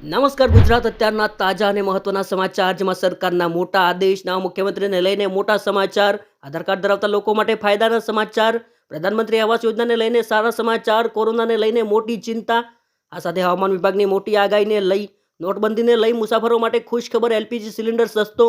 નમસ્કાર ગુજરાત, અત્યારના તાજા અને મહત્વના સમાચાર, જેમાં સરકારના મોટા આદેશના મુખ્યમંત્રીને લઈને મોટા સમાચાર, આધાર કાર્ડ ધરાવતા લોકો માટે ફાયદાના સમાચાર, પ્રધાનમંત્રી આવાસ યોજનાને લઈને સારા સમાચાર, કોરોનાને લઈને મોટી ચિંતા, આ સાથે હવામાન વિભાગની મોટી આગાહીને લઈ, નોટબંધીને લઈ મુસાફરો માટે ખુશખબર, એલપીજી સિલિન્ડર સસ્તો,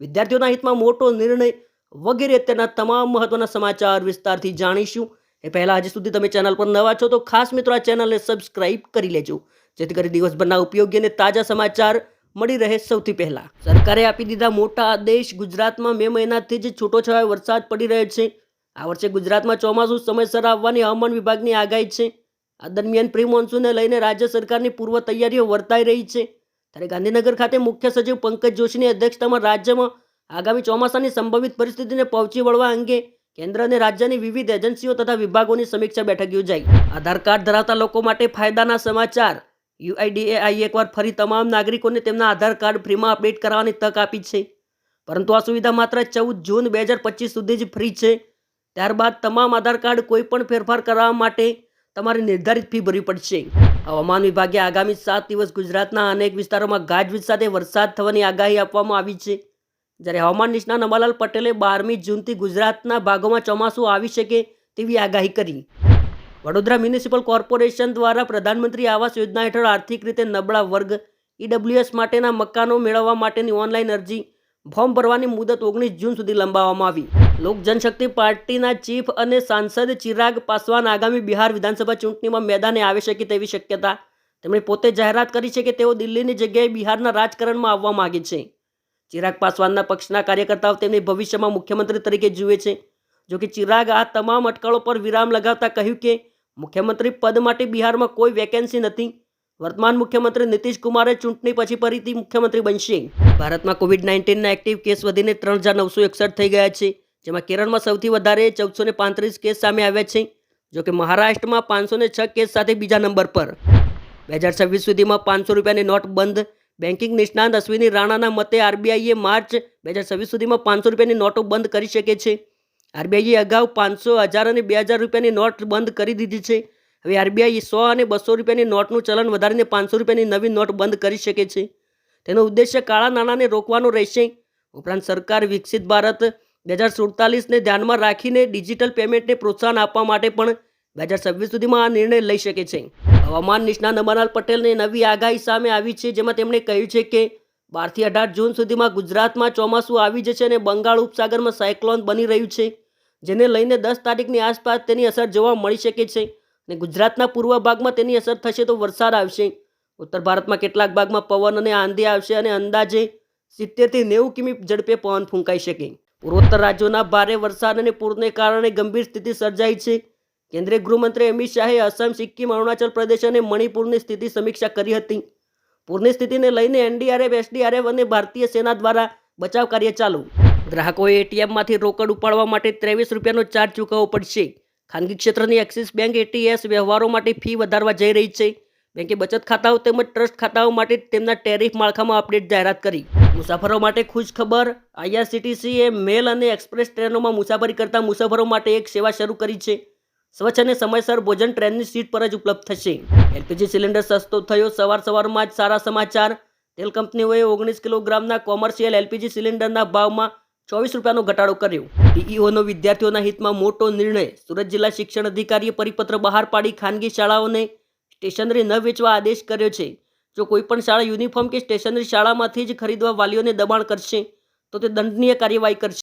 વિદ્યાર્થીઓના હિતમાં મોટો નિર્ણય વગેરે અત્યારના તમામ મહત્વના સમાચાર વિસ્તારથી જાણીશું. એ પહેલાં હજી સુધી તમે ચેનલ પર નવા છો તો ખાસ મિત્રો આ ચેનલને સબસ્ક્રાઇબ કરી લેજો. જેથી કરી દિવસભરના ઉપયોગી અને તાજા સમાચાર મળી રહે સૌથી પહેલા. સરકારે આપી દીધા મોટા આદેશ. ગુજરાતમાં મે મહિનાથી જ છૂટોછવાયો વરસાદ પડી રહ્યો છે. આ વર્ષે ગુજરાતમાં ચોમાસું સમયસર આવવાની હવામાન વિભાગની આગાહી છે. આ દરમિયાન પ્રી મોન્સૂનને લઈને રાજ્ય સરકારની પૂર્વ તૈયારીઓ વર્તાઈ રહી છે. ત્યારે ગાંધીનગર ખાતે મુખ્ય સચિવ પંકજ જોશીની અધ્યક્ષતામાં રાજ્યમાં આગામી ચોમાસાની સંભવિત પરિસ્થિતિને પહોંચી વળવા અંગે કેન્દ્ર અને રાજ્યની વિવિધ એજન્સીઓ તથા વિભાગોની સમીક્ષા બેઠક યોજાઈ. આધાર કાર્ડ ધરાવતા લોકો માટે ફાયદાના સમાચાર. યુઆઈડીએઆઈ એકવાર ફરી તમામ નાગરિકોને તેમના આધાર કાર્ડ ફ્રીમાં અપડેટ કરાવવાની તક આપી છે. પરંતુ આ સુવિધા માત્ર ચૌદ જૂન બે હજાર પચીસ સુધી જ ફ્રી છે. ત્યારબાદ તમામ આધાર કાર્ડ કોઈપણ ફેરફાર કરાવવા માટે તમારે નિર્ધારિત ફી ભરવી પડશે. હવામાન વિભાગે આગામી સાત દિવસ ગુજરાતના અનેક વિસ્તારોમાં ગાજવીજ સાથે વરસાદ થવાની આગાહી આપવામાં આવી છે. જ્યારે હવામાન નિષ્ણાત અંબાલાલ પટેલે બારમી જૂનથી ગુજરાતના ભાગોમાં ચોમાસું આવી શકે તેવી આગાહી કરી. વડોદરા મ્યુનિસિપલ કોર્પોરેશન દ્વારા પ્રધાનમંત્રી આવાસ યોજના હેઠળ આર્થિક રીતે નબળા વર્ગ ઈડબ્લ્યુએસ માટેના મકાનો મેળવવા માટેની ઓનલાઈન અરજી ફોર્મ ભરવાની મુદત ઓગણીસ જૂન સુધી લંબાવવામાં આવી. લોક જનશક્તિ પાર્ટીના ચીફ અને સાંસદ ચિરાગ પાસવાન આગામી બિહાર વિધાનસભા ચૂંટણીમાં મેદાને આવી શકે તેવી શક્યતા તેમણે પોતે જાહેરાત કરી છે કે તેઓ દિલ્હીની જગ્યાએ બિહારના રાજકારણમાં આવવા માગે છે. ચિરાગ પાસવાનના પક્ષના કાર્યકર્તાઓ તેમને ભવિષ્યમાં મુખ્યમંત્રી તરીકે જુએ છે, જોકે ચિરાગ આ તમામ અટકળો પર વિરામ લગાવતા કહ્યું કે મુખ્યમંત્રી પદ માટે બિહારમાં કોઈ વેકેન્સી નથી. વર્તમાન મુખ્યમંત્રી નીતિશ કુમારે ચૂંટણી પછી ફરીથી મુખ્યમંત્રી બનશે. ભારતમાં કોવિડ નાઇન્ટીનના એક્ટિવ કેસ વધીને ત્રણ હજાર નવસો એકસઠ થઈ ગયા છે, જેમાં કેરળમાં સૌથી વધારે ચૌદસો પાંત્રીસ કેસ સામે આવ્યા છે જોકે મહારાષ્ટ્રમાં પાંચસો છ કેસ સાથે બીજા નંબર પર. બે હજાર છવ્વીસ સુધીમાં પાંચસો રૂપિયાની નોટ બંધ. બેન્કિંગ નિષ્ણાંત અશ્વિની રાણાના મતે આરબીઆઈએ માર્ચ બે હજાર છવ્વીસ સુધીમાં પાંચસો રૂપિયાની નોટો બંધ કરી શકે છે. આરબીઆઈએ અગાઉ પાંચસો હજાર અને બે હજાર રૂપિયાની નોટ બંધ કરી દીધી છે. હવે આરબીઆઈ સો અને બસો રૂપિયાની નોટનું ચલણ વધારીને પાંચસો રૂપિયાની નવી નોટ બંધ કરી શકે છે. તેનો ઉદ્દેશ્ય કાળા નાણાંને રોકવાનો રહેશે. ઉપરાંત સરકાર વિકસિત ભારત બે હજાર સુડતાલીસને ધ્યાનમાં રાખીને ડિજિટલ પેમેન્ટને પ્રોત્સાહન આપવા માટે પણ બે હજાર છવ્વીસ સુધીમાં આ નિર્ણય લઈ શકે છે. હવામાન નિષ્ણાત અમરલાલ પટેલની નવી આગાહી સામે આવી છે, જેમાં તેમણે કહ્યું છે કે બારથી અઢાર જૂન સુધીમાં ગુજરાતમાં ચોમાસું આવી જશે અને બંગાળ ઉપસાગરમાં સાયક્લોન બની રહ્યું છે, જેને લઈને દસ તારીખની આસપાસ તેની અસર જોવા મળી શકે છે અને ગુજરાતના પૂર્વ ભાગમાં તેની અસર થશે તો વરસાદ આવશે. ઉત્તર ભારતમાં કેટલાક ભાગમાં પવન અને આંધી આવશે અને અંદાજે સિત્તેરથી નેવું કિમી ઝડપે પવન ફૂંકાઈ શકે. પૂર્વોત્તર રાજ્યોના ભારે વરસાદ અને પૂરને કારણે ગંભીર સ્થિતિ સર્જાઈ છે. કેન્દ્રીય ગૃહમંત્રી અમિત શાહે અસમ સિક્કિમ, અરુણાચલ પ્રદેશ અને મણિપુરની સ્થિતિ સમીક્ષા કરી હતી. પૂરની સ્થિતિને લઈને એનડીઆરએફ, એસડીઆરએફ અને ભારતીય સેના દ્વારા બચાવ કાર્ય ચાલુ. ગ્રાહકોએ એટીએમમાંથી રોકડ ઉપાડવા માટે ત્રેવીસ રૂપિયાનો ચાર્જ ચૂકવવો પડશે. ખાનગી ક્ષેત્રની એક્સિસ બેંક એટીએસ વ્યવહારો માટે ફી વધારવા જઈ રહી છે. બેંકે બચત ખાતાઓ તેમજ ટ્રસ્ટ ખાતાઓ માટે તેમના ટેરિફ માળખામાં અપડેટ જાહેરાત કરી. મુસાફરો માટે ખુશ ખબર, આઈઆરસીટીસીએ મેલ અને એક્સપ્રેસ ટ્રેનોમાં મુસાફરી કરતા મુસાફરો માટે એક સેવા શરૂ કરી છે. સ્વચ્છ અને સમયસર ભોજન ટ્રેનની સીટ પર જ ઉપલબ્ધ થશે. એલપીજી સિલિન્ડર સસ્તો થયો. સવાર સવારમાં જ સારા સમાચાર. તેલ કંપનીઓએ ઓગણીસ કિલોગ્રામના કોમર્શિયલ એલપીજી સિલિન્ડરના ભાવમાં ચોવીસ રૂપિયાનો ઘટાડો કર્યો. ડીઈઓનો વિદ્યાર્થીઓના હિતમાં મોટો નિર્ણય. સુરત જિલ્લા શિક્ષણ અધિકારીએ પરિપત્ર બહાર પાડી ખાનગી શાળાઓને સ્ટેશનરી ન વેચવા આદેશ કર્યો છે. જો કોઈપણ શાળા યુનિફોર્મ કે સ્ટેશનરી શાળામાંથી જ ખરીદવા વાલીઓને દબાણ કરશે, તો તે દંડનીય કાર્યવાહી કરશે.